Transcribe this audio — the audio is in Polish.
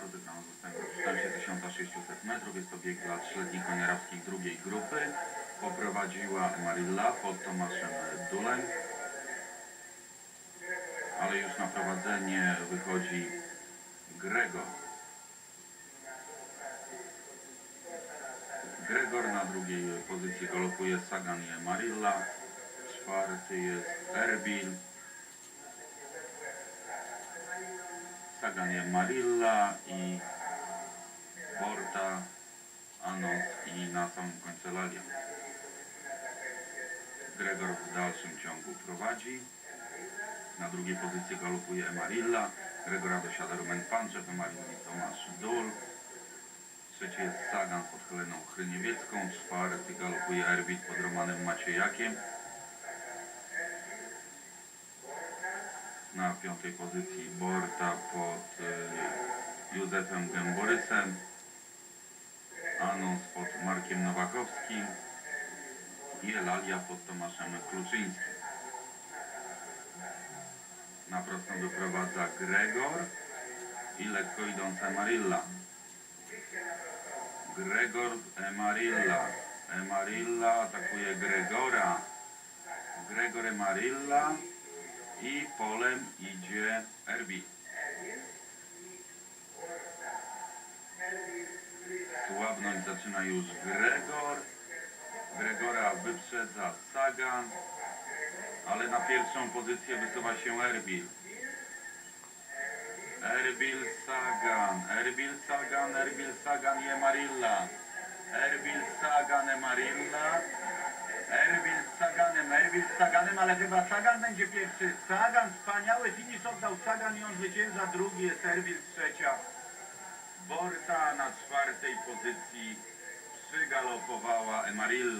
została w dystansie 1600 metrów. Jest to bieg dla trzyletnich koni arabskich drugiej grupy. Poprowadziła Marilla pod Tomaszem Dulem. Ale już na prowadzenie wychodzi Gregor. Gregor na drugiej pozycji galopuje Sagan Marilla. Czwarty jest Erbil. Sagan i Marilla i Porta, Anos i na samym końcu. Gregor w dalszym ciągu prowadzi. Na drugiej pozycji galopuje Marilla. Gregora dosiada Rumen Panczep, Marilli Tomasz Dul. Trzeci jest Sagan pod Heleną Chryniewiecką. Czwarty galopuje Erwit pod Romanem Maciejakiem. Na piątej pozycji Borta pod y, Józefem Gęborysem. Anons pod Markiem Nowakowskim. I Elalia pod Tomaszem Kluczyńskim. Na prostą doprowadza Gregor i lekko idąca Marilla. Gregor Emarilla. Emarilla atakuje Gregora. Gregor Emarilla i polem idzie Erbi. Słabnąć zaczyna już Gregor. Gregora wyprzedza Sagan, ale na pierwszą pozycję wysuwa się Erbil. Erbil Sagan, Erbil Sagan, Erbil Sagan i Emarilla. Erbil Sagan, Emarilla. Erbil Erbil z Saganem, ale chyba Sagan będzie pierwszy. Sagan, wspaniały finisz oddał Sagan i on zwycięża. Drugi jest Erbil trzecia. Borta na czwartej pozycji przygalopowała Emarilla.